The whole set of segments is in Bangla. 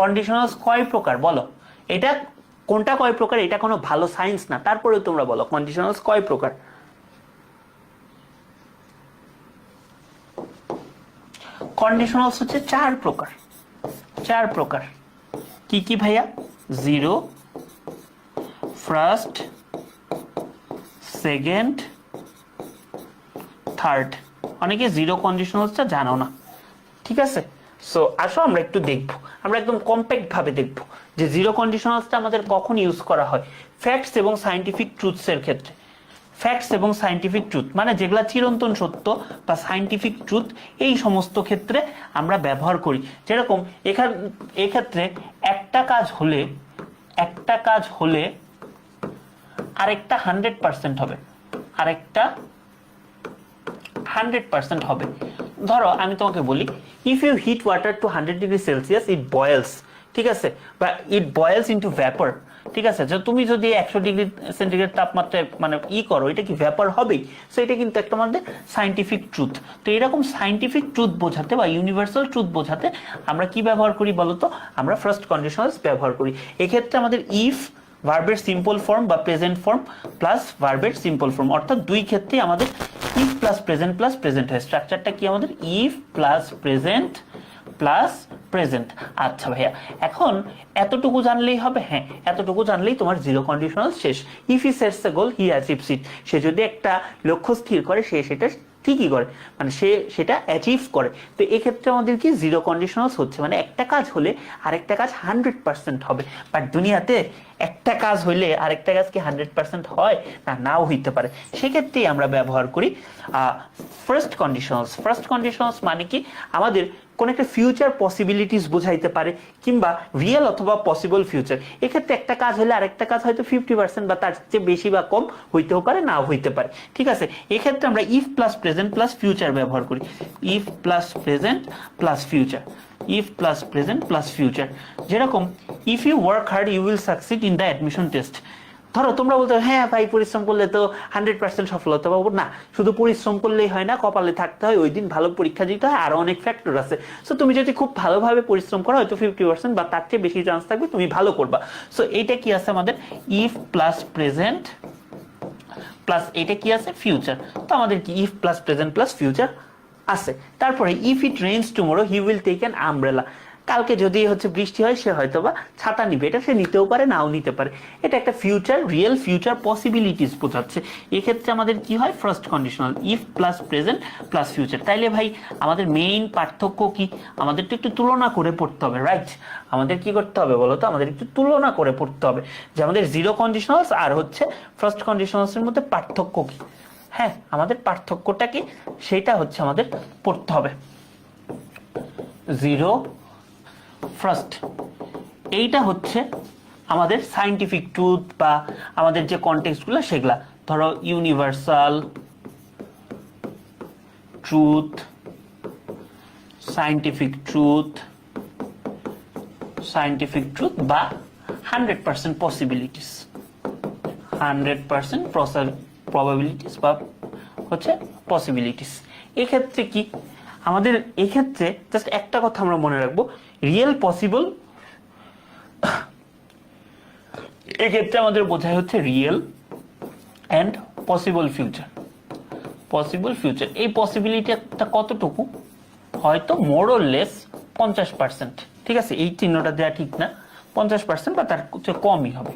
কন্ডিশনালস কয় প্রকার? বলো। এটা কোনটা কয় প্রকার? এটা কোনো ভালো সায়েন্স না। তারপরেও তোমরা বলো কন্ডিশনালস কয় প্রকার? কন্ডিশনালস হচ্ছে চার প্রকার। চার প্রকার। কি কি ভাইয়া? জিরো ফার্স্ট সেকেন্ড থার্ড অনেকে জিরো কন্ডিশনালসটা জানো না। ঠিক আছে? সো আসো আমরা একটু দেখব। আমরা একদম কম্প্যাক্ট ভাবে দেখব যে জিরো কন্ডিশনালসটা আমাদের কখন ইউজ করা হয়। ফ্যাক্টস এবং সাইন্টিফিক ট্রুথসের ক্ষেত্রে। ফ্যাক্টস এবং সাইন্টিফিক ট্রুথ মানে যেগুলা চিরন্তন সত্য বা সাইন্টিফিক ট্রুথ এই সমস্ত ক্ষেত্রে আমরা ব্যবহার করি। যেরকম এখান, এক্ষেত্রে একটা কাজ হলে, একটা কাজ হলে আরেকটা হান্ড্রেড পার্সেন্ট হবে। আরেকটা হান্ড্রেড পার্সেন্ট হবে। ধরো, আমি তোমাকে বলি if you heat water to hundred degree Celsius it boils ঠিক আছে? বা ইট বয়েলস ইন্টু ভ্যাপার ঠিক আছে? যে তুমি যদি একশো ডিগ্রি সেন্টিগ্রেড তাপমাত্রায় মানে ই করো, এটা কি ভ্যাপার হবেই? সো এটা কিন্তু একটা আমাদের সাইন্টিফিক ট্রুথ তো এরকম সাইন্টিফিক ট্রুথ বোঝাতে বা ইউনিভার্সাল ট্রুথ বোঝাতে আমরা কি ব্যবহার করি বলতো? আমরা ফার্স্ট কন্ডিশনালস ব্যবহার করি। এক্ষেত্রে আমাদের ইফ ভার্বের সিম্পল ফর্ম বা প্রেজেন্ট ফর্ম প্লাস ভার্বের সিম্পল ফর্ম অর্থাৎ দুই ক্ষেত্রেই আমাদের if plus present plus present হয়। স্ট্রাকচারটা কি আমাদের? If plus present plus present আচ্ছা ভাইয়া, এখন এতটুকু জানলেই হবে? হ্যাঁ এতটুকু জানলেই তোমার জিরো কন্ডিশনাল শেষ। If he sets a goal he achieves it সে যদি একটা লক্ষ্য স্থির করে, সে সেটা ঠিকই করে। মানে সে সেটা অ্যাচিভ করে। তো এক্ষেত্রে আমাদের কি জিরো কন্ডিশনালস হচ্ছে? মানে একটা কাজ হলে আরেকটা কাজ হান্ড্রেড পার্সেন্ট হবে। বাট দুনিয়াতে একটা কাজ হইলে আরেকটা কাজ কি হান্ড্রেড পার্সেন্ট হয়? না, নাও হইতে পারে। সেক্ষেত্রেই আমরা ব্যবহার করি ফার্স্ট কন্ডিশনস ফার্স্ট কন্ডিশনস মানে কি? আমাদের কোন একটা ফিউচার পসিবিলিটিস বোঝাইতে পারে, কিংবা রিয়েল অথবা পসিবল ফিউচার এক্ষেত্রে একটা কাজ হলে আরেকটা কাজ হয়তো ফিফটি পার্সেন্ট বা তার চেয়ে বেশি বা কম হইতেও পারে, নাও হইতে পারে। ঠিক আছে? এক্ষেত্রে আমরা if plus present plus future ব্যবহার করি। If plus present plus future if plus present plus future যেরকম if you work hard you will succeed in the admission test ধরো, তোমরা বলতে হ্যাঁ ভাই, পরিশ্রম করলে তো হান্ড্রেড পার্সেন্ট সফলতা পাবো। না, শুধু পরিশ্রম করলেই হয় না, কপালে থাকতে হয়, ওই দিন ভালো পরীক্ষা দিতে হয়, আরও অনেক ফ্যাক্টর আছে। সো তুমি যদি খুব ভালোভাবে পরিশ্রম করো, হয়তো ফিফটি পার্সেন্ট বা তার চেয়ে বেশি চান্স থাকবে, তুমি ভালো করবা। সো এইটা কি আছে আমাদের? ইফ প্লাস প্রেজেন্ট প্লাস এটা কি আছে? ফিউচার তো আমাদের কি if plus present plus future আছে। তারপরে if it rains tomorrow he will take an umbrella কালকে যদি হচ্ছে বৃষ্টি হয়, সে হয়তো বা ছাতা নিবে। এটা সে নিতেও পারে, নাও নিতে পারে। এটা একটা ফিউচার রিয়েল ফিউচার পসিবিলিটিস বোঝাচ্ছে। এক্ষেত্রে আমাদের কি হয়? First conditional if plus present plus future তাইলে ভাই, আমাদের মেইন পার্থক্য কি? আমাদের তো একটু তুলনা করে পড়তে হবে রাইট আমাদের কি করতে হবে বলো তো? আমাদের একটু তুলনা করে পড়তে হবে। যে আমাদের জিরো কন্ডিশনালস আর হচ্ছে ফার্স্ট কন্ডিশনালসের মধ্যে পার্থক্য কি? হ্যাঁ আমাদের পার্থক্যটা কি? সেটা হচ্ছে আমাদের পড়তে হবে। জিরো ফার্স্ট এইটা হচ্ছে আমাদের সাইন্টিফিক ট্রুথ বা আমাদের যে কন্টেক্সটগুলো সেগুলা। ধরো universal truth scientific truth scientific truth বা hundred percent possibilities hundred percent probabilities বা হচ্ছে পসিবিলিটিস এক্ষেত্রে কি? আমাদের এক্ষেত্রে জাস্ট একটা কথা আমরা মনে রাখব রিয়েল পসিবল এক্ষেত্রে আমাদের বোঝায় হচ্ছে real and possible future possible future এই পসিবিলিটিটা কতটুকু? হয়তো মোর লেস পঞ্চাশ পার্সেন্ট ঠিক আছে? এই চিহ্নটা দেওয়া ঠিক না। পঞ্চাশ পার্সেন্ট বা তার কমই হবে।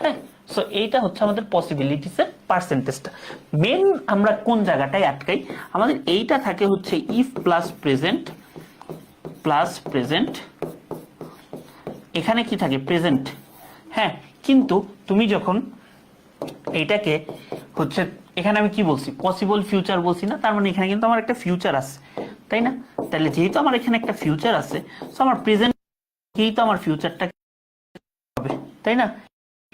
হ্যাঁ? সো এইটা হচ্ছে আমাদের পসিবিলিটিসের পার্সেন্টেজটা মেন আমরা কোন জায়গাটায় আটকাই? আমাদের এইটা থাকে হচ্ছে if plus present plus present এখানে কি থাকে? প্রেজেন্ট হ্যাঁ কিন্তু তুমি যখন এইটাকে হচ্ছে, এখানে আমি কি বলছি? পসিবল ফিউচার বলছি না, তার মানে এখানে কিন্তু আমার একটা ফিউচার আছে, তাই না? তাহলে যেহেতু আমার এখানে একটা ফিউচার আছে, তো আমার প্রেজেন্ট তো আমার ফিউচারটা হবে, তাই না?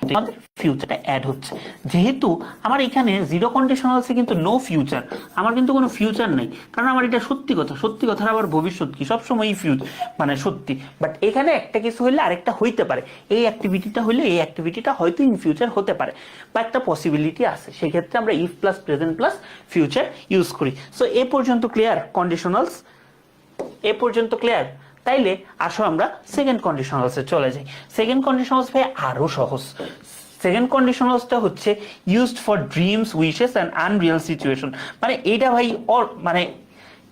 আমাদের ফিউচারটা অ্যাড হচ্ছে। যেহেতু আমার এখানে জিরো কন্ডিশনাল আছে কিন্তু নো ফিউচার আমার কিন্তু কোনো ফিউচার নেই। কারণ আমার এটা সত্যি কথা, সত্যি কথার আবার ভবিষ্যৎ কি? সবসময়ই ফিউচার মানে সত্যি। বাট এখানে একটা কিছু হইলে আরেকটা হইতে পারে। এই অ্যাক্টিভিটিটা হইলে এই অ্যাক্টিভিটিটা হয়তো ইন ফিউচার হতে পারে। বা একটা পসিবিলিটি আছে। সেক্ষেত্রে আমরা if plus present plus future use করি। সো এ পর্যন্ত ক্লিয়ার কন্ডিশনালস এ পর্যন্ত ক্লিয়ার তাইলে আসো আমরা সেকেন্ড কন্ডিশনালসে চলে যাই। সেকেন্ড কন্ডিশনালস ভাই আরও সহজ। সেকেন্ড কন্ডিশনালসটা হচ্ছে used for dreams wishes and unreal situation মানে এটা ভাই মানে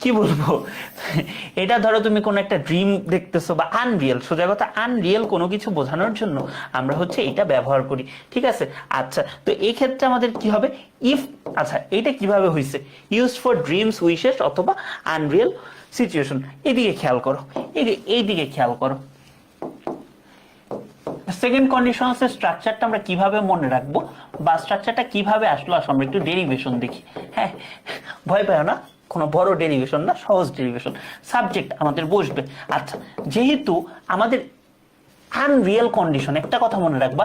কি বলব? এটা ধরো তুমি কোনো একটা ড্রিম দেখতেছো বা আনরিয়েল সোজা কথা আনরিয়েল কোনো কিছু বোঝানোর জন্য আমরা হচ্ছে এটা ব্যবহার করি, ঠিক আছে? আচ্ছা তো এই ক্ষেত্রে আমাদের কি হবে? ইফ আচ্ছা এটা কীভাবে হয়েছে ইউজ ফর ড্রিমস উইশেস অথবা আনরিয়েল সিচুয়েশন এদিকে খেয়াল করো এই- এইদিকে খেয়াল করো। সেকেন্ড কন্ডিশনস এর স্ট্রাকচারটা আমরা কীভাবে মনে রাখব বা স্ট্রাকচারটা কীভাবে আসলো আসলে আমরা একটু ডেরিভেশন দেখি। হ্যাঁ ভয় পাও না? কোনো বড় ডেরিভেশন না, সহজ ডেরিভেশন সাবজেক্ট আমাদের বসবে। আচ্ছা যেহেতু আমাদের আনরিয়েল কন্ডিশন একটা কথা মনে রাখবা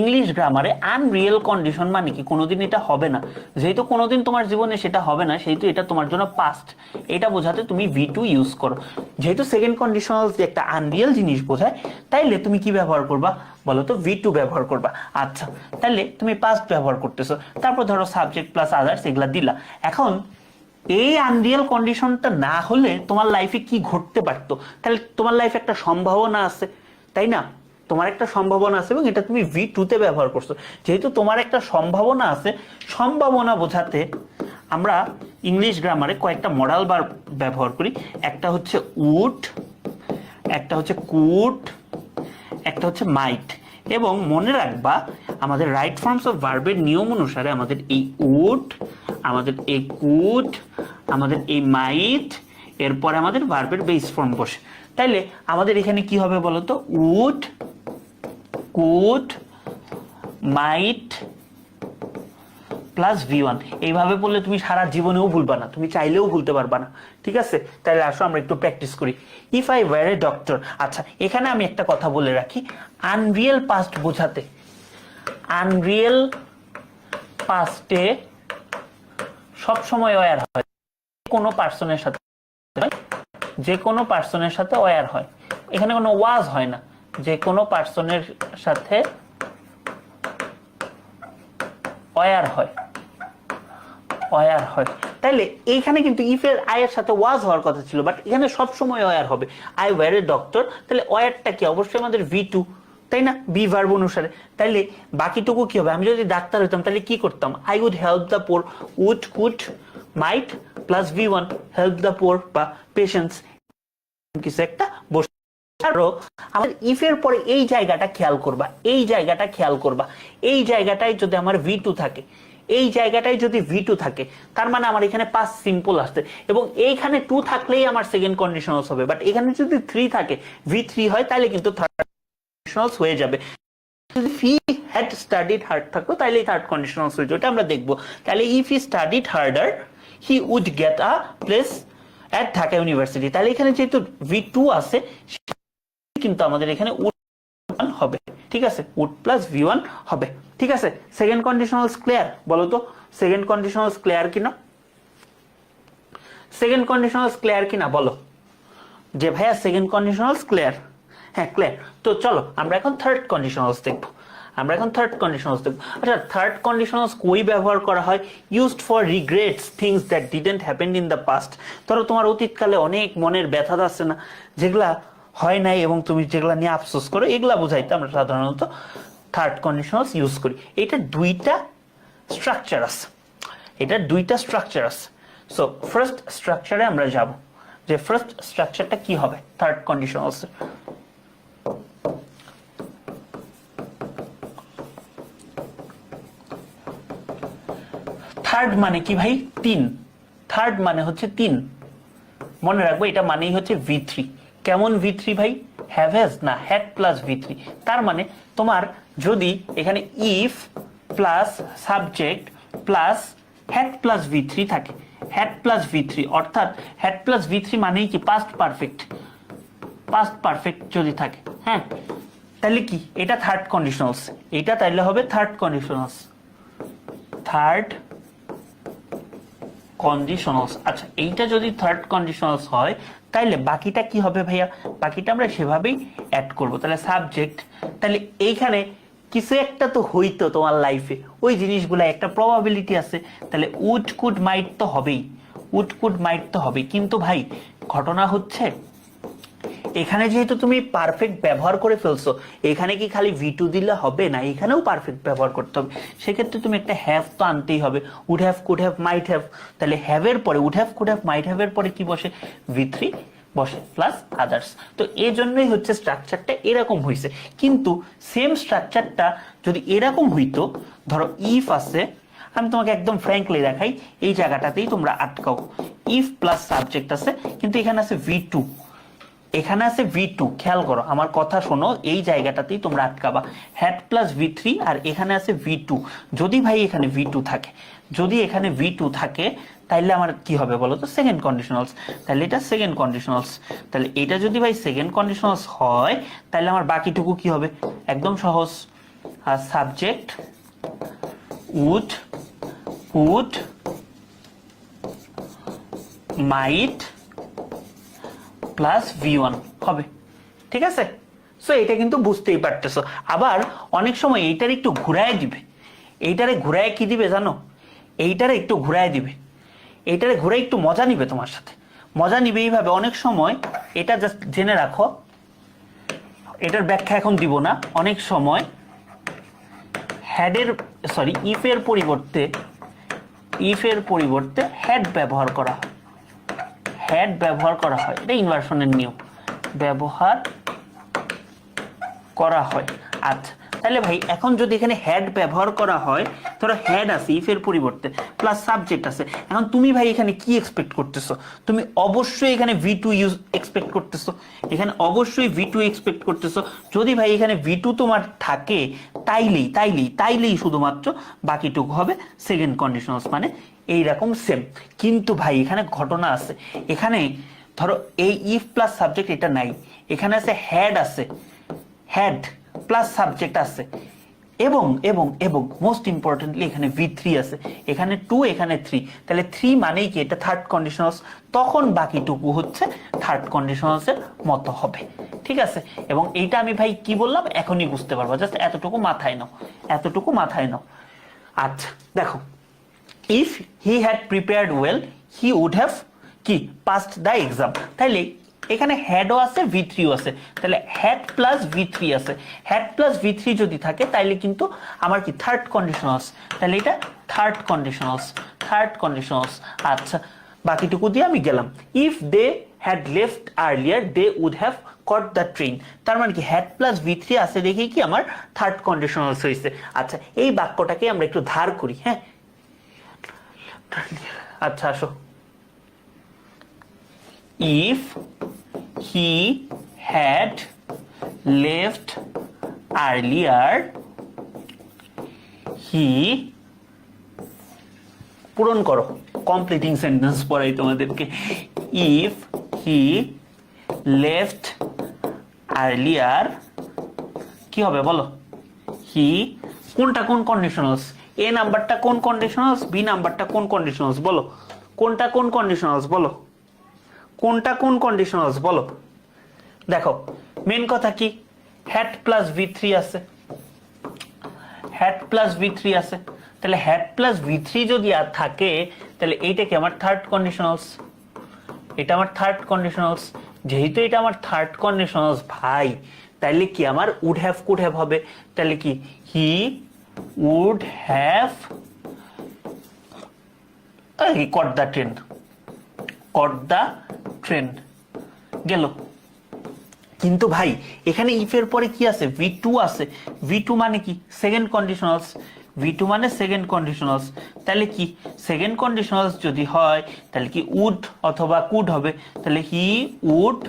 ইংলিশ গ্রামারে আনরিয়েল কন্ডিশন মানে কি? কোনোদিন এটা হবে না। যেহেতু কোনোদিন তোমার জীবনে সেটা হবে না, সেহেতু এটা তোমার জন্য পাস্ট এটা বোঝাতে তুমি ভি টু ইউজ করো। যেহেতু সেকেন্ড কন্ডিশনাল যে একটা আনরিয়েল জিনিস বোঝায়, তাইলে তুমি কি ব্যবহার করবা? বলো তো ভি টু ব্যবহার করবা। আচ্ছা তাইলে তুমি পাস্ট ব্যবহার করতেছো। তারপর ধরো সাবজেক্ট প্লাস আদার্স এগুলা দিলা। এখন এই আনরিয়েল কন্ডিশনটা না হলে তোমার লাইফে কি ঘটতে পারতো? তাহলে তোমার লাইফে একটা সম্ভাবনা আছে, তাই না? তোমার একটা সম্ভাবনা আছে এবং এটা তুমি ভি টুতে ব্যবহার করছ। যেহেতু তোমার একটা সম্ভাবনা আছে, সম্ভাবনা বোঝাতে আমরা ইংলিশ গ্রামারে কয়েকটা মডাল বার ব্যবহার করি। একটা হচ্ছে উড একটা হচ্ছে কুট একটা হচ্ছে মাইট এবং মনে রাখবা, আমাদের রাইট ফর্মস অফ ভার্বের নিয়ম অনুসারে আমাদের এই উড আমাদের এই কুড আমাদের এই মাইট এরপরে আমাদের ভার্বের বেস ফর্ম বসে। তাইলে আমাদের এখানে কি হবে বলতো? Would could might plus V one এইভাবে বললে তুমি সারা জীবনেও ভুলবা না, তুমি চাইলেও ভুলতে পারবা না, ঠিক আছে? তাহলে আসো, আমরা একটু প্র্যাকটিস করি। If I were a doctor আচ্ছা এখানে আমি একটা কথা বলে রাখি। আনরিয়েল পাস্ট বোঝাতে। আনরিয়েল পাস্টে সব সময় ওয়ার হয়। কোনো পার্সনের সাথে যে কোনো পার্সনের সাথে ওয়ার হয়। এখানে কোনো ওয়াজ হয় না। যে কোনো পার্সনের সাথে ওয়ার হয়। ওয়ার হয়। তাইলে এইখানে কিন্তু ইফের আয়ের সাথে ওয়াজ হওয়ার কথা ছিল বাট এখানে সব সময় ওয়ার হবে। আই ওয়ার এ ডক্টর তাহলে ওয়ারটা কি? অবশ্যই আমাদের ভি টু, তাই না? বি ভার্ব অনুসারে। তাইলে বাকিটুকু কি হবে? আমি যদি ডাক্তার হইতাম তাহলে কি করতাম? I would help the poor would could might plus V one help the poor বা পেশেন্স কিছু একটা বসে আমাদের ইফের পরে এই জায়গাটা খেয়াল করবা, এই জায়গাটা খেয়াল করবা। এই জায়গাটায় যদি আমার ভি টু থাকে এই জায়গাটায় যদি ভি টু থাকে, তার মানে আমার এখানে পাঁচ সিম্পল আসছে। এবং এইখানে টু থাকলেই আমার সেকেন্ড কন্ডিশনালস হবে। বাট এখানে যদি থ্রি থাকে ভি থ্রি হয়, তাহলে কিন্তু থার্ড কন্ডিশনালস হয়ে যাবে। যদি ফি হ্যাড স্টাডিড হার্ড থাকতো তাহলে থার্ড কন্ডিশনালস হয়ে ওটা আমরা দেখব। তাহলে if he studied harder he would get a place at Dhaka university তাহলে এখানে যেহেতু ভি টু আছে, কিন্তু আমাদের এখানে উড হবে। ঠিক আছে? উড প্লাস ভি ওয়ান হবে। ঠিক আছে? সেকেন্ড কন্ডিশনালস ক্লিয়ার বলো তো? সেকেন্ড কন্ডিশনালস ক্লিয়ার কিনা সেকেন্ড কন্ডিশনালস ক্লিয়ার কিনা বলো। যে ভাইয়া সেকেন্ড কন্ডিশনালস ক্লিয়ার হ্যাঁ ক্লিয়ার তো চলো, আমরা এখন থার্ড কন্ডিশনালস দেখব। আমরা এখন থার্ড কন্ডিশনালস দেখব। আচ্ছা থার্ড কন্ডিশনালস কই ব্যবহার করা হয়? Used for regrets things that didn't happen in the past ধরো, তোমার অতীতকালে অনেক মনের ব্যথা আছে না? যেগুলা হয় নাই এবং তুমি যেগুলা নিয়ে আফসোস করো, এগুলা বোঝাইতে আমরা সাধারণত থার্ড কন্ডিশনালস ইউজ করি। এটা দুইটা স্ট্রাকচার আছে। এটা দুইটা স্ট্রাকচার আছে। সো ফার্স্ট স্ট্রাকচারে আমরা যাব। যে ফার্স্ট স্ট্রাকচারটা কি হবে? থার্ড কন্ডিশনালস থার্ড মানে কি ভাই? তিন। থার্ড মানে হচ্ছে তিন। মনে রাখব, এটা মানেই হচ্ছে ভি থ্রি কেমন ভি থ্রি ভাই? হ্যাভেজ না হ্যাড প্লাস ভি থ্রি তার মানে তোমার যদি এখানে if plus subject plus had plus V three থাকে। হ্যাড প্লাস ভি থ্রি অর্থাৎ হ্যাড প্লাস ভি থ্রি মানেই কি পাস্ট পারফেক্ট পাস্ট পারফেক্ট যদি থাকে হ্যাঁ? তাহলে কি? এটা থার্ড কন্ডিশনালস এটা তাইলে হবে থার্ড কন্ডিশনালস থার্ড কন্ডিশনালস আচ্ছা এইটা যদি থার্ড কন্ডিশনালস হয় তাইলে বাকিটা কি হবে ভাইয়া? বাকিটা আমরা সেভাবেই অ্যাড করব। তাহলে সাবজেক্ট তাহলে এইখানে কিছু একটা তো হইতো তোমার লাইফে ওই জিনিসগুলো একটা প্রবাবিলিটি আছে। তাহলে উড কুড মাইট তো হবেই। উড কুড মাইট তো হবেই। কিন্তু ভাই, ঘটনা হচ্ছে এখানে যেহেতু তুমি পারফেক্ট ব্যবহার করে ফেলছো, এখানে কি খালি ভি টু দিলে হবে? না, এখানেও পারফেক্ট ব্যবহার করতে হবে। সেক্ষেত্রে তুমি একটা হ্যাভ তো আনতেই হবে। Would have could have might have তাহলে হ্যাভের পরে would have could have might have পরে কি বসে? ভি থ্রি বসে প্লাস আদার্স তো এই জন্যই হচ্ছে স্ট্রাকচারটা এরকম হয়েছে কিন্তু সেম স্ট্রাকচারটা যদি এরকম হইতো, ধরো ইফ আছে, আমি তোমাকে একদম ফ্র্যাঙ্কলি দেখাই, এই জায়গাটাতেই তোমরা আটকাও। ইফ প্লাস সাবজেক্ট আছে, কিন্তু এখানে আছে ভি টু এখানে আছে ভি টু খেয়াল করো, আমার কথা শোনো, এই জায়গাটাতেই তোমরা আটকাবা। হ্যাড প্লাস ভি থ্রি আর এখানে আছে ভি টু যদি ভাই এখানে ভি টু থাকে, যদি এখানে ভি টু থাকে, তাইলে আমার কি হবে বলো তো? সেকেন্ড কন্ডিশনালস তাহলে এটা সেকেন্ড কন্ডিশনালস তাহলে এটা যদি ভাই সেকেন্ড কন্ডিশনালস হয় তাহলে আমার বাকিটুকু কি হবে? একদম সহজ। আর subject would would might plus V one হবে। ঠিক আছে? সো এটা কিন্তু বুঝতেই পারতেছো। আবার অনেক সময় এইটার একটু ঘুরায় দিবে। এইটারে ঘুরায় কি দিবে জানো? এইটারে একটু ঘুরায় দিবে। এইটারে ঘুরে একটু মজা নিবে তোমার সাথে। মজা নিবে এইভাবে অনেক সময় এটা জাস্ট জেনে রাখো। এটার ব্যাখ্যা এখন দিব না। অনেক সময় হ্যাডের সরি ইফের পরিবর্তে ইফের পরিবর্তে হ্যাড ব্যবহার করা হয়। হ্যাড ব্যবহার করা হয়। এটা ইনভার্সনের নিয়ম। ব্যবহার করা হয়। আচ্ছা তাহলে ভাই, এখন যদি এখানে হ্যাড ব্যবহার করা হয়, ধরো হ্যাড আছে ইফের পরিবর্তে প্লাস সাবজেক্ট আছে। এখন তুমি ভাই এখানে কি এক্সপেক্ট করতেছো? তুমি অবশ্যই এখানে ভি টু ইউজ এক্সপেক্ট করতেছো। এখানে অবশ্যই ভি টু এক্সপেক্ট করতেছো। যদি ভাই এখানে ভি টু তোমার থাকে, তাইলেই তাইলেই তাইলেই শুধুমাত্র বাকিটুকু হবে সেকেন্ড কন্ডিশনালস মানে এইরকম সেম কিন্তু ভাই, এখানে ঘটনা আছে। এখানে ধরো এই ইফ প্লাস সাবজেক্ট এটা নাই। এখানে আছে হ্যাড আছে। হ্যাড প্লাস সাবজেক্ট আছে। এবং এবং এবং মোস্ট ইম্পর্টেন্টলি এখানে ভি থ্রি আছে। এখানে টু এখানে থ্রি তাহলে থ্রি মানেই কি? এটা থার্ড কন্ডিশনালস তখন বাকিটুকু হচ্ছে থার্ড কন্ডিশনালসের মতো হবে। ঠিক আছে? এবং এইটা আমি ভাই কি বললাম? এখনই বুঝতে পারব। জাস্ট এতটুকু মাথায় নাও। এতটুকু মাথায় নাও। আচ্ছা দেখো। If he had prepared well he would have কি পাস্ট দ্য এক্সাম তাইলে এখানে হ্যাডও আছে ভি থ্রিও আছে। তাহলে হ্যাড প্লাস ভি থ্রি আছে। হ্যাড প্লাস ভি থ্রি যদি থাকে, তাইলে কিন্তু আমার কি থার্ড কন্ডিশনালস তাহলে এটা থার্ড কন্ডিশনালস থার্ড কন্ডিশনালস আচ্ছা বাকিটুকু দিয়ে আমি গেলাম। If they had left earlier they would have caught the train তার মানে কি হ্যাড প্লাস ভি থ্রি আছে দেখেই কি আমার থার্ড কন্ডিশনালস হয়েছে আচ্ছা এই বাক্যটাকে আমরা একটু ধার করি হ্যাঁ? আচ্ছা আসো। If he had left earlier, he পূরণ করো। কমপ্লিটিং সেন্টেন্স পড়াই তোমাদেরকে। ইফ হি লেফট আর্লিয়ার কি হবে বলো? হি কোনটা কোন কন্ডিশনালস এ নাম্বারটা কোন কন্ডিশনালস বি নাম্বারটা কোন কন্ডিশনালস বলো। কোনটা কোন কন্ডিশনালস বলো। কোনটা কোন কন্ডিশনালস বলো। দেখো মেন কথা কি? হ্যাট প্লাস ভি থ্রি আছে। হ্যাট প্লাস ভি থ্রি আছে। তাহলে হ্যাট প্লাস ভি থ্রি যদি আর থাকে, তাহলে এইটা কি আমার থার্ড কন্ডিশনালস এটা আমার থার্ড কন্ডিশনালস যেহেতু এটা আমার থার্ড কন্ডিশনালস ভাই তাহলে কি আমার উড হ্যাভ কুড হ্যাভ হবে? তাহলে কি? He would have caught the train caught the train গেল। কিন্তু ভাই, এখানে ইফের পরে কি আছে? ভি টু আছে। ভি টু মানে কি? সেকেন্ড কন্ডিশনালস ভি টু মানে সেকেন্ড কন্ডিশনালস তাহলে কি? সেকেন্ড কন্ডিশনালস যদি হয়, তাহলে কি উড অথবা কুড হবে? তাহলে হি উড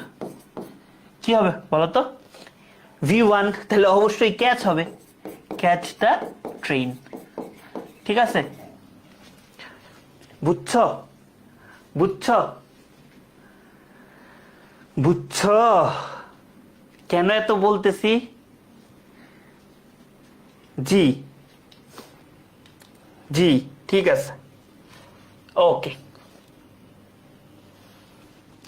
কি হবে বলো তো ভি ওয়ান তাহলে অবশ্যই ক্যাচ হবে। ক্যাচ দ্য ট্রেন ঠিক আছে? বুঝছ? বুঝছ? বুঝছ? কেন এত বলতেছি? জি। জি, ঠিক আছে। ওকে।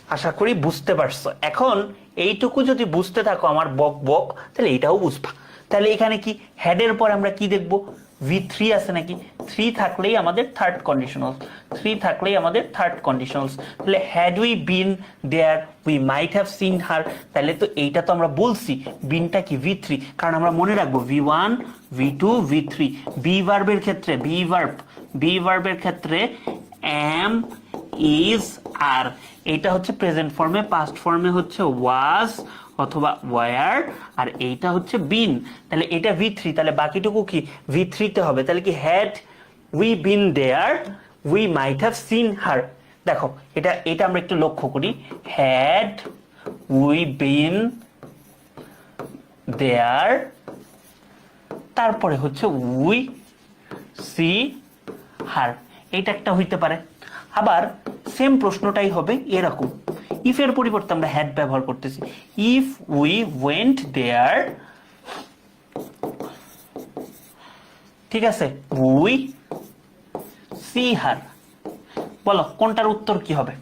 আশা করি বুঝতে পারছ। এখন এইটুকু যদি বুঝতে থাকো আমার বক বক, তাহলে এটাও বুঝবা। তাহলে এখানে কি হ্যাডের পর আমরা কি দেখব? ভি থ্রি আছে নাকি? থ্রি থাকলেই আমাদের থার্ড কন্ডিশনাল থ্রি থাকলেই আমাদের থার্ড কন্ডিশনালস তাহলে had we been there we might have seen her তাহলে তো এইটা তো আমরা বলছি বিনটা কি ভি থ্রি কারণ আমরা মনে রাখব V one V two V three be ভার্বের ক্ষেত্রে বি ভার্ব বি ভার্বের ক্ষেত্রে এম ইজ আর এটা হচ্ছে প্রেজেন্ট ফর্মে পাস্ট ফর্মে হচ্ছে ওয়াজ অথবা ওয়ার আর এইটা হচ্ছে বিন তাহলে এটা ভি থ্রি তাহলে বাকিটুকু কি? ভি থ্রিতে হবে। তাহলে কি had we been there we might have seen her দেখো, এটা এটা আমরা একটু লক্ষ্য করি। হ্যাড উই বিন দেয়ার তারপরে হচ্ছে উই সি হার এইটা একটা হইতে পারে। আবার সেম প্রশ্নটাই হবে এরকম। ইফ এর পরিবর্তে আমরা হ্যাড ব্যবহার করতেছি। ইফ উই ওয়েন্ট দেয়ার ঠিক আছে উই সি হার বলো, কোনটার উত্তর কি হবে?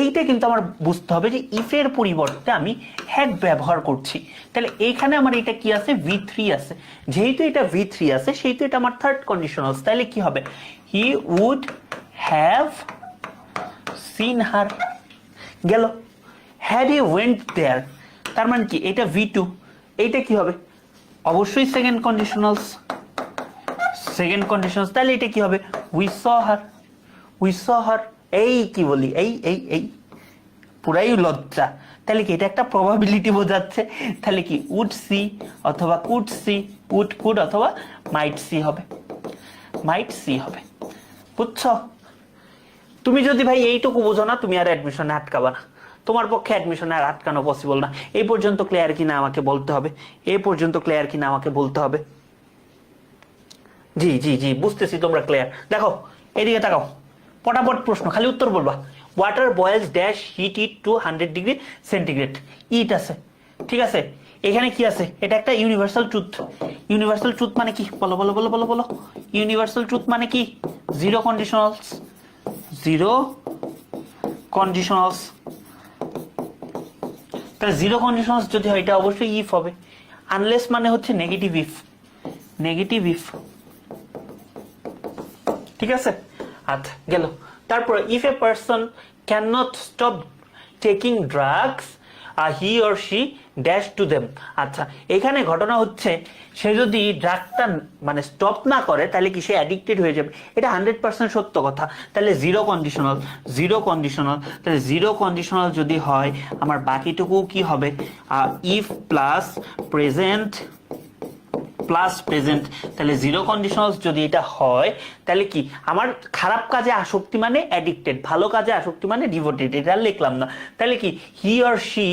এইটা কিন্তু আমার বুঝতে হবে যে ইফের পরিবর্তে আমি হ্যাড ব্যবহার করছি। তাহলে এইখানে আমার এটা কি আছে? ভি থ্রি আছে। যেহেতু এটা ভি থ্রি আছে, সেহেতু এটা আমার থার্ড কন্ডিশনাল তাহলে কি হবে? He would have seen her গেল। Had he went there. তার মানে কি? এটা ভি টু এইটা কি হবে? অবশ্যই সেকেন্ড কন্ডিশনালস সেকেন্ড কন্ডিশনালস তাহলে এটা কি হবে? We saw her we saw হার এই কি বলি? এই এই এই। পুরাই লজ্জা। তাহলে কি এটা একটা প্রবাবিলিটি বোঝাচ্ছে? তাহলে কি উড সি অথবা কুড সি উড কুড অথবা মাইট সি হবে। মাইট সি হবে। বুঝছ? তুমি যদি ভাই এইটুকু বোঝো না, তুমি আর অ্যাডমিশনে আটকাবা না। তোমার পক্ষে অ্যাডমিশনে আর আটকানো পসিবল না। এই পর্যন্ত ক্লিয়ার কিনা আমাকে বলতে হবে। এই পর্যন্ত ক্লিয়ার কিনা আমাকে বলতে হবে। জি জি জি, বুঝতেছি তোমরা ক্লিয়ার দেখো, এদিকে তাকাও। পটাপট প্রশ্ন, খালি উত্তর বলবা। Water boils dash heat it to hundred degree centigrade it আছে। ঠিক আছে? এখানে কি আছে? এটা একটা ইউনিভার্সাল ট্রুথ ইউনিভার্সাল ট্রুথ মানে কি? বলো বলো বলো বলো বলো। ইউনিভার্সাল ট্রুথ মানে কি? জিরো কন্ডিশনালস জিরো কন্ডিশনালস তাহলে জিরো কন্ডিশনালস যদি হয়, এটা অবশ্যই ইফ হবে। আনলেস মানে হচ্ছে নেগেটিভ ইফ নেগেটিভ ইফ ঠিক আছে? আচ্ছা গেল। তারপর if a person can not stop taking drugs he or she dash to them আচ্ছা এখানে ঘটনা হচ্ছে, সে যদি ড্রাগটা মানে স্টপ না করে, তাহলে কি সে অ্যাডিক্টেড হয়ে যাবে? এটা হান্ড্রেড পার্সেন্ট সত্য কথা। তাহলে জিরো কন্ডিশনাল জিরো কন্ডিশনাল তাহলে জিরো কন্ডিশনাল যদি হয়, আমার বাকিটুকু কি হবে? If plus present plus present তাহলে জিরো কন্ডিশনালস যদি এটা হয়, তাহলে কি? আমার খারাপ কাজে আসক্তি মানে অ্যাডিক্টেড ভালো কাজে আসক্তি মানে ডিভোটেড এটা লিখলাম না। তাহলে কি? হি আর শি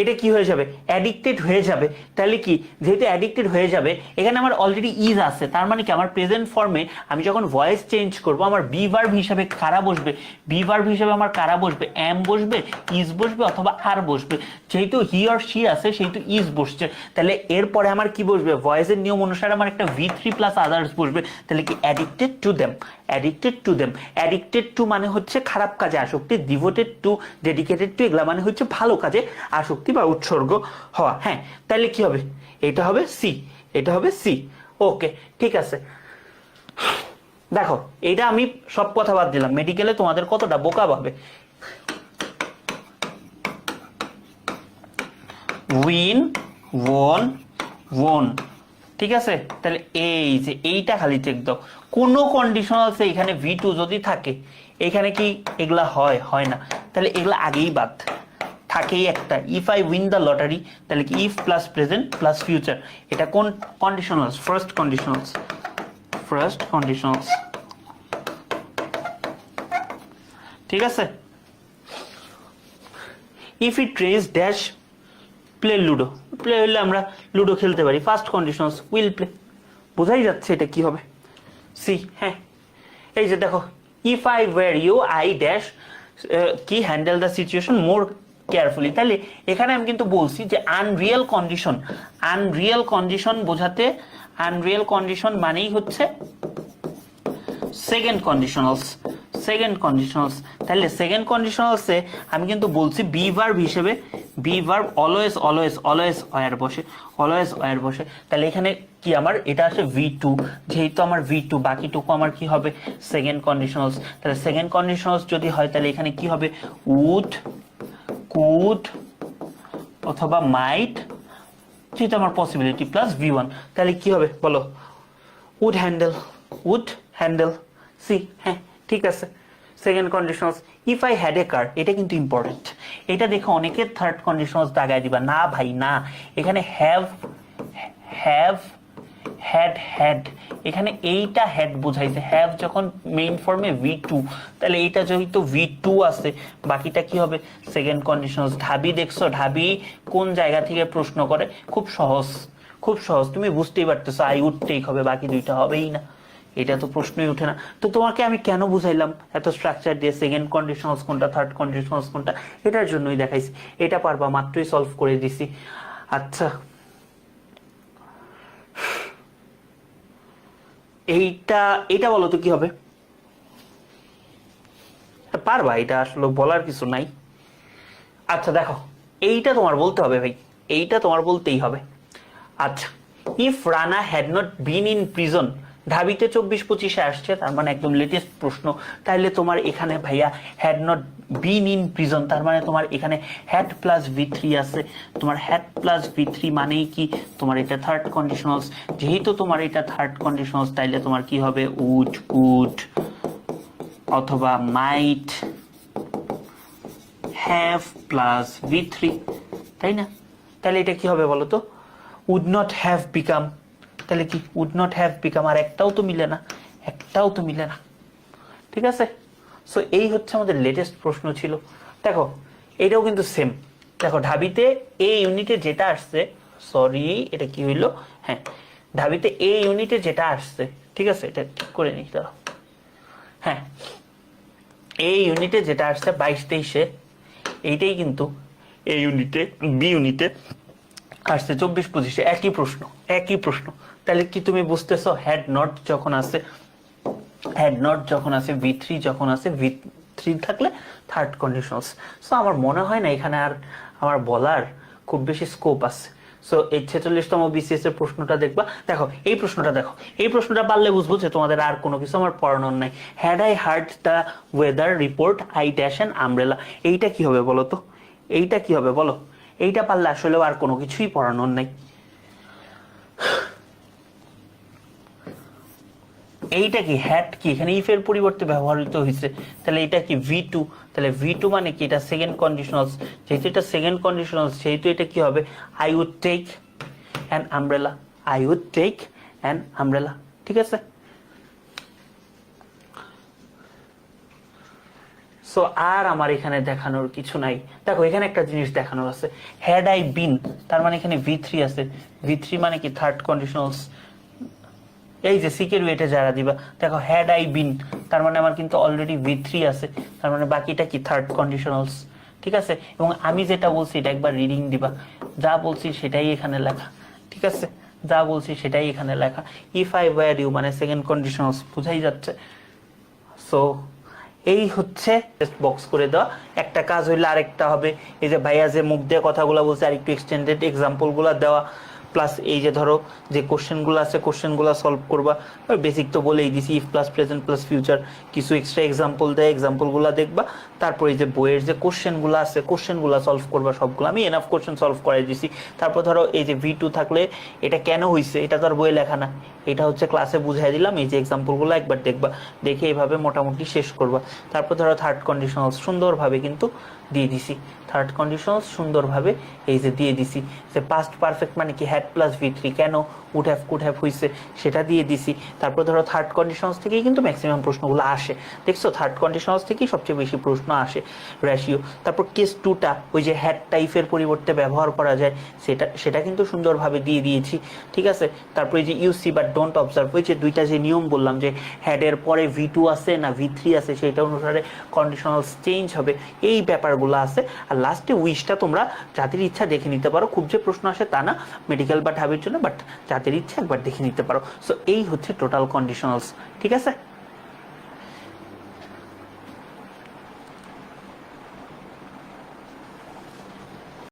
এটা কি হয়ে যাবে? অ্যাডিক্টেড হয়ে যাবে। তাহলে কি? যেহেতু অ্যাডিক্টেড হয়ে যাবে, এখানে আমার অলরেডি ইজ আছে। তার মানে কি? আমার প্রেজেন্ট ফর্মে আমি যখন ভয়েস চেঞ্জ করব, আমার বি ভার্ব হিসাবে কারা বসবে? বি ভার্ব হিসাবে আমার কারা বসবে? এম বসবে ইজ বসবে অথবা আর বসবে। যেহেতু হি অর শি আছে, সেহেতু ইজ বসছে। তাহলে এরপরে আমার কি বসবে? ভয়েসের নিয়ম অনুসারে আমার একটা ভি থ্রি প্লাস আদার্স বসবে। তাহলে কি? Addicted to them addicted to them addicted to মানে হচ্ছে খারাপ কাজে আসক্তি ডিভোটেড টু ডেডিকেটেড টু এগুলা মানে হচ্ছে ভালো কাজে আসক্তি। বা উৎসর্গ হওয়া। হ্যাঁ তাহলে কি হবে? এটা হবে সি এটা হবে সি ওকে ঠিক আছে। দেখো এটা আমি সব কথা বাদ দিলাম। মেডিকেলে তোমাদের কতটা বোকা পাবে উইন ওন ওন ঠিক আছে? তাহলে এই যে এইটা খালি চেক দাও। কোনো কন্ডিশনালসে এখানে ভি টু যদি থাকে, এখানে কি এগুলা হয়? হয় না। তাহলে এগুলা আগেই বাদ। থাকেই একটা। If I win the lottery তাহলে কি if plus present plus future এটা কোন conditionals first conditionals first conditionals ঠিক আছে? If it rains dash play ludo play হলে আমরা লুডো খেলতে পারি। ফার্স্ট কন্ডিশনস উইল প্লে বোঝাই যাচ্ছে এটা কি হবে? সি হ্যাঁ। এই যে দেখো if I were you I dash কি handle the situation more carefully তাহলে এখানে আমি কিন্তু বলছি যে আনরিয়েল কন্ডিশন আনরিয়েল কন্ডিশন বোঝাতে আনরিয়েল কন্ডিশন মানেই হচ্ছে সেকেন্ড কন্ডিশনালস সেকেন্ড কন্ডিশনালস তাহলে সেকেন্ড কন্ডিশনালসে আমি কিন্তু বলছি বি ভার্ব হিসেবে be verb always always always were বসে অলওয়েজ অয়ার বসে। তাহলে এখানে কি আমার? এটা আছে ভি টু যেহেতু আমার ভি টু বাকিটুকু আমার কি হবে? সেকেন্ড কন্ডিশনালস তাহলে সেকেন্ড কন্ডিশনালস যদি হয়, তাহলে এখানে কি হবে? উড কুড অথবা মাইট যেটা আমার পসিবিলিটি প্লাস ভি ওয়ান তাহলে কি হবে বলো? Would handle would handle C হ্যাঁ ঠিক আছে। Second conditions if I had a car এটা কিন্তু ইম্পর্টেন্ট এটা দেখে অনেকে থার্ড কন্ডিশনস দাগায় দিবা, না ভাই, না। এখানে হ্যাভ হ্যাভ হ্যাড হ্যাড এখানে এইটা হ্যাড বোঝাইছে। হ্যাভ যখন মেইন ফর্মে ভি টু তাহলে এইটা যেহেতু ভি টু আছে, বাকিটা কি হবে? সেকেন্ড কন্ডিশনস ঢাবি দেখছ? ঢাবি কোন জায়গা থেকে প্রশ্ন করে? খুব সহজ। খুব সহজ। তুমি বুঝতেই পারতেছো আই উড টেক হবে, বাকি দুইটা হবেই না। এটা তো প্রশ্নই উঠে না। তো তোমাকে আমি কেন বুঝাইলাম এত স্ট্রাকচার দিয়ে সেকেন্ড কন্ডিশনস কোনটা থার্ড কন্ডিশনস কোনটা? এটার জন্যই দেখাইছি। এটা পারবা মাত্রই সলভ করে দিছি। আচ্ছা এইটা এটা বলো তো কি হবে? পারবা এটা আসলে বলার কিছু নাই। আচ্ছা দেখো, এইটা তোমার বলতে হবে ভাই, এইটা তোমার বলতেই হবে। আচ্ছা if Rana had not been in prison ঢাবিতে চব্বিশ পঁচিশে আসছে, তার মানে একদম লেটেস্ট প্রশ্ন তাহলে তোমার এখানে ভাইয়া had not been in prison তার মানে তোমার এখানে হ্যাড প্লাস ভি থ্রি আছে। তোমার হ্যাড প্লাস ভি থ্রি মানেই কি? তোমার এটা থার্ড কন্ডিশনালস যেহেতু তোমার এটা থার্ড কন্ডিশনালস তাইলে তোমার কি হবে? উড কুড অথবা might have plus V three তাই না? তাহলে এটা কি হবে বলো তো? উড নট হ্যাভ বিকাম তাহলে কি? উড নট হ্যাভ বিকাম আর একটাও তো মিলে না। একটাও তো মিলে না। ঠিক আছে? সো এই হচ্ছে আমাদের লেটেস্ট প্রশ্ন ছিল। দেখো, এটাও কিন্তু সেম দেখো, ঢাবিতে এ ইউনিটে যেটা আসছে সরি এটা কি হইল? হ্যাঁ ঢাবিতে এ ইউনিটে যেটা আসছে, ঠিক আছে? এটা করে নিই, দাঁড়াও। হ্যাঁ এই ইউনিটে যেটা আসছে বাইশ তেইশে, এইটাই কিন্তু এই ইউনিটে বি ইউনিটে আসছে চব্বিশ পঁচিশে। একই প্রশ্ন একই প্রশ্ন। তাহলে কি তুমি বুঝতেছো হ্যাড নট যখন আসে হ্যাড নট যখন আছে ভি থ্রি যখন আছে ভি থ্রি থাকলে থার্ড কন্ডিশনস সো আমার মনে হয় না এখানে আর আমার বলার খুব বেশি স্কোপ আছে। সো এই ছেচল্লিশতম বিসিএস এর প্রশ্নটা দেখবা। দেখো, এই প্রশ্নটা দেখো। এই প্রশ্নটা পারলে বুঝব যে তোমাদের আর কোনো কিছু আমার পড়ানোর নাই। Had I heard the weather report I dash and umbrella এইটা কি হবে বলো তো? এইটা কি হবে বলো? এইটা পারলে আসলেও আর কোনো কিছুই পড়ানোর নাই। এইটা কি হ্যাট কি? এখানে ইফ এর পরিবর্তে ব্যবহৃত হয়েছে। তাহলে এটা কি ভি টু তাহলে ভি টু মানে কি? এটা সেকেন্ড কন্ডিশনালস যেহেতু এটা সেকেন্ড কন্ডিশনালস সেহেতু এটা কি হবে? I would take an umbrella I would take an umbrella ঠিক আছে? সো আর আমার এখানে দেখানোর কিছু নাই। দেখো, এখানে একটা জিনিস দেখানোর আছে। হ্যাড আই বিন তার মানে এখানে ভি থ্রি আছে। ভি থ্রি মানে কি? থার্ড কন্ডিশনালস এই যে সিকের ওয়েটে যারা দিবা, দেখো হ্যাড আই বিন তার মানে আমার কিন্তু অলরেডি ভি থ্রি আছে, তার মানে বাকিটা কি থার্ড কন্ডিশনালস ঠিক আছে? এবং আমি যেটা বলছি, এটা একবার রিডিং দিবা। যা বলছি সেটাই এখানে লেখা, ঠিক আছে? যা বলছি সেটাই এখানে লেখা। ইফ আই ওয়ার ইউ মানে সেকেন্ড কন্ডিশনালস বুঝাই যাচ্ছে? সো এই হচ্ছে বক্স করে দেওয়া। একটা কাজ হইলে আরেকটা হবে। এই যে ভাইয়া যে মুখ দিয়ে কথাগুলো বলছে আর একটু এক্সটেন্ডেড এক্সাম্পলগুলো দেওয়া। প্লাস এই যে ধরো যে কোশ্চেনগুলো আছে কোশ্চেনগুলো সলভ করবা। বেসিক তো বলেই দিছি if plus present plus future কিছু এক্সট্রা এক্সাম্পল দেয় এক্সাম্পলগুলো দেখবা। তারপর যে বইয়ের যে কোশ্চেনগুলো আছে কোশ্চেনগুলো সলভ করবা সবগুলো। আমি এনাফ কোশ্চেন সলভ করাই দিছি। তারপর ধরো এই যে ভি টু থাকলে এটা কেন হয়েছে এটা তো আর বইয়ে লেখা না। এটা হচ্ছে ক্লাসে বুঝাই দিলাম, এই যে এক্সাম্পলগুলো একবার দেখবা। দেখে এইভাবে মোটামুটি শেষ করবা। তারপর ধরো থার্ড কন্ডিশনাল সুন্দরভাবে কিন্তু দিয়ে দিছি। থার্ড কন্ডিশনাল সুন্দরভাবে এই যে দিয়ে দিছি। যে পাস্ট পারফেক্ট মানে কি হ্যাড প্লাস ভি থ্রি কেন উড হ্যাভ কুড হ্যাভ হয়েছে সেটা দিয়ে দিছি। তারপর ধরো থার্ড কন্ডিশনস থেকেই কিন্তু ম্যাক্সিমাম প্রশ্নগুলো আসে। দেখছ থার্ড কন্ডিশনস থেকেই সবচেয়ে বেশি প্রশ্ন আসে রেশিও তারপর কেস টুটা ওই যে হ্যাড টাইপের পরিবর্তে ব্যবহার করা যায়, সেটা সেটা কিন্তু সুন্দরভাবে দিয়ে দিয়েছি। ঠিক আছে? তারপরে এই যে ইউসি বা ডোন্ট অবজার্ভ ওই যে দুইটা যে নিয়ম বললাম যে হ্যাডের পরে ভি টু আছে না ভি থ্রি আছে, সেটা অনুসারে কন্ডিশনালস চেঞ্জ হবে। এই ব্যাপারগুলো আছে। আর লাস্টে উইশটা তোমরা যাদের ইচ্ছা দেখে নিতে পারো। খুব যে প্রশ্ন আসে তা না মেডিকেল বা ঢাবির জন্য বাট যাদের ইচ্ছা একবার দেখে নিতে পারো। সো এই হচ্ছে টোটাল কন্ডিশনালস ঠিক আছে?